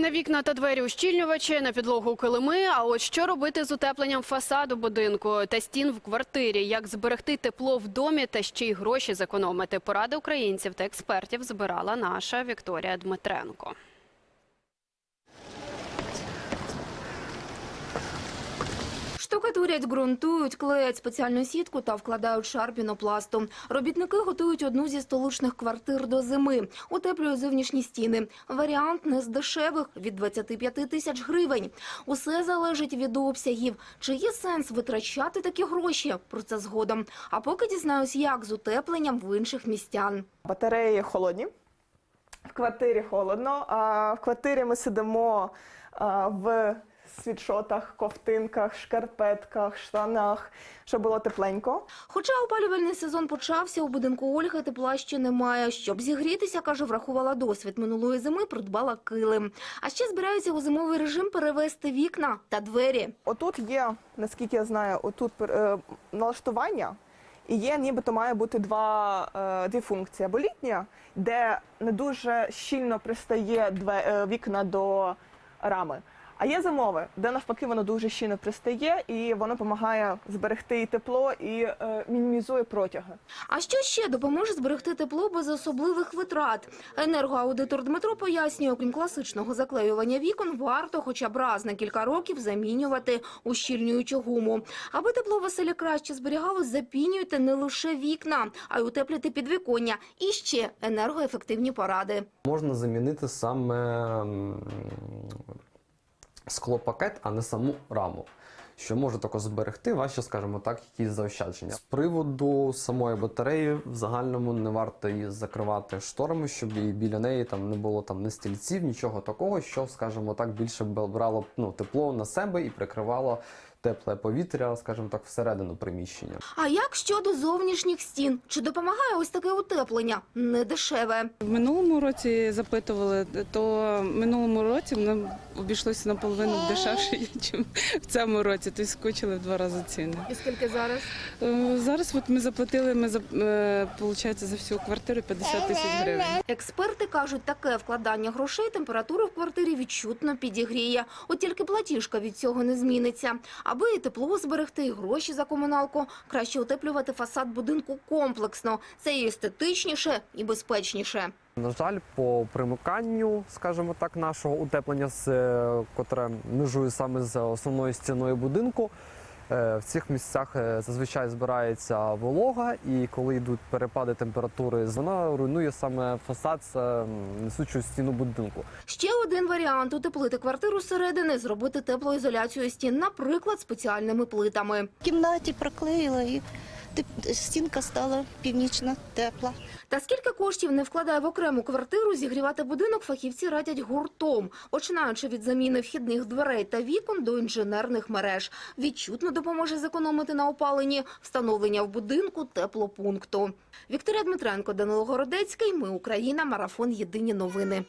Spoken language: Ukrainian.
На вікна та двері ущільнювачі, на підлогу килими. А от що робити з утепленням фасаду будинку та стін в квартирі? Як зберегти тепло в домі та ще й гроші зекономити? Поради українців та експертів збирала наша Вікторія Дмитренко. Штукатурять, ґрунтують, клеять спеціальну сітку та вкладають шар пінопласту. Робітники готують одну зі столичних квартир до зими. Утеплюють зовнішні стіни. Варіант не з дешевих – від 25 тисяч гривень. Усе залежить від обсягів. Чи є сенс витрачати такі гроші? Про це згодом. А поки дізнаюсь, як з утепленням в інших містян. Батареї холодні. В квартирі холодно. А в квартирі ми сидимо в світшотах, ковтинках, шкарпетках, штанах, щоб було тепленько. Хоча опалювальний сезон почався, у будинку Ольги тепла ще немає. Щоб зігрітися, каже, врахувала досвід минулої зими, придбала килим. А ще збираються у зимовий режим перевести вікна та двері. Отут є, наскільки я знаю, отут е, налаштування. І є, нібито має бути два, е, дві функції. Або літня, де не дуже щільно пристає две, е, вікна до рами. А є зимове, де навпаки воно дуже щільно пристає, і воно допомагає зберегти і тепло і е, мінімізує протяги. А що ще допоможе зберегти тепло без особливих витрат? Енергоаудитор Дмитро пояснює, окрім класичного заклеювання вікон, варто хоча б раз на кілька років замінювати ущільнюючу гуму. Аби тепло в оселі краще зберігалось, запінюйте не лише вікна, а й утеплюйте підвіконня. І ще енергоефективні поради. Можна замінити саме склопакет, а не саму раму. Що може також зберегти ваші, скажімо так, якісь заощадження. З приводу самої батареї в загальному не варто її закривати шторами, щоб і біля неї там не було там не стільців, нічого такого, що, скажімо так, більше брало ну, тепло на себе і прикривало тепле повітря, скажімо так, всередину приміщення. А як щодо зовнішніх стін? Чи допомагає ось таке утеплення? Не дешеве. В минулому році запитували, то в минулому році нам обійшлося наполовину дешевше, ніж в цьому році. Тобто скочили в два рази ціни. І скільки зараз? Е, Зараз от ми заплатили, ми за е, получається за всю квартиру 50 тисяч гривень. Експерти кажуть, таке вкладання грошей температуру в квартирі відчутно підігріє. От тільки платіжка від цього не зміниться. Аби і тепло зберегти, і гроші за комуналку, краще утеплювати фасад будинку комплексно. Це і естетичніше, і безпечніше. На жаль, по примиканню, скажімо так, нашого утеплення, е, котре межує саме з основною стіною будинку. Е, В цих місцях е, зазвичай збирається волога, і коли йдуть перепади температури, вона руйнує саме фасад з е, несучу стіну будинку. Ще один варіант – утеплити квартиру зсередини, зробити теплоізоляцію стін, наприклад, спеціальними плитами. В кімнаті проклеїла і стінка стала північна, тепла. Та скільки коштів не вкладає в окрему квартиру, зігрівати будинок фахівці радять гуртом, починаючи від заміни вхідних дверей та вікон до інженерних мереж. Відчутно допоможе зекономити на опаленні встановлення в будинку теплопункту. Вікторія Дмитренко, Данило Городецький. Ми Україна. Марафон. Єдині новини.